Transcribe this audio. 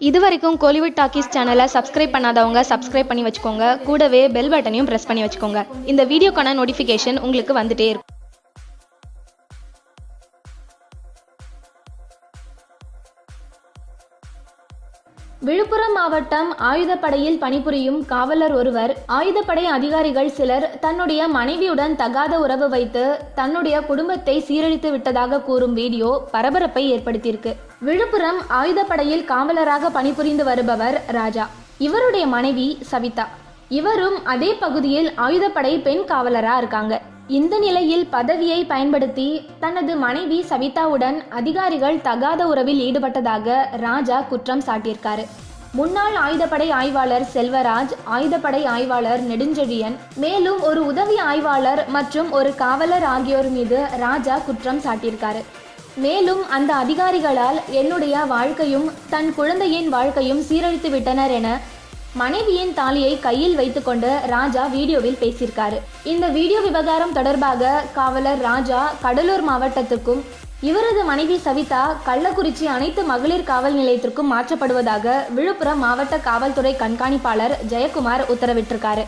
இது வரைக்கும் கோலிவுட் டாக்கீஸ் சேனலை சப்ஸ்கிரைப் பண்ணாதவங்க சப்ஸ்கிரைப் பண்ணி வச்சுக்கோங்க. கூடவே பெல் பட்டனையும் ப்ரெஸ் பண்ணி வச்சுக்கோங்க. இந்த வீடியோக்கான நோட்டிஃபிகேஷன் உங்களுக்கு வந்துட்டே இருக்கும். விழுப்புரம் மாவட்டம் ஆயுதப்படையில் பணிபுரியும் காவலர் ஒருவர் ஆயுதப்படை அதிகாரிகள் சிலர் தன்னுடைய மனைவியுடன் தகாத உறவு வைத்து தன்னுடைய குடும்பத்தை சீரழித்து விட்டதாக கூறும் வீடியோ பரபரப்பை ஏற்படுத்தியிருக்கு. விழுப்புரம் ஆயுதப்படையில் காவலராக பணிபுரிந்து வருபவர் ராஜா. இவருடைய மனைவி சவிதா. இவரும் அதே பகுதியில் ஆயுதப்படை பெண் காவலராக இருக்காங்க. இந்த நிலையில் பதவியை பயன்படுத்தி தனது மனைவி சவிதாவுடன் அதிகாரிகள் தகாத உறவில் ஈடுபட்டதாக ராஜா குற்றம் சாட்டியிருக்காரு. முன்னாள் ஆயுதப்படை ஆய்வாளர் செல்வராஜ் ஆயுதப்படை ஆய்வாளர் நெடுஞ்செழியன் மேலும் ஒரு உதவி ஆய்வாளர் மற்றும் ஒரு காவலர் ஆகியோர் மீது ராஜா குற்றம் சாட்டியிருக்காரு. மேலும் அந்த அதிகாரிகளால் என்னுடைய வாழ்க்கையும் தன் குழந்தையின் வாழ்க்கையும் சீரழித்து விட்டனர் என மனைவியின் தாலியை கையில் வைத்துக்கொண்டு ராஜா வீடியோவில் பேசியிருக்காரு. இந்த வீடியோ விவகாரம் தொடர்பாக காவலர் ராஜா கடலூர் மாவட்டத்துக்கும் இவரது மனைவி சவிதா கள்ளக்குறிச்சி அனைத்து மகளிர் காவல் நிலையத்திற்கும் மாற்றப்படுவதாக விழுப்புரம் மாவட்ட காவல்துறை கண்காணிப்பாளர் ஜெயக்குமார் உத்தரவிட்டிருக்காரு.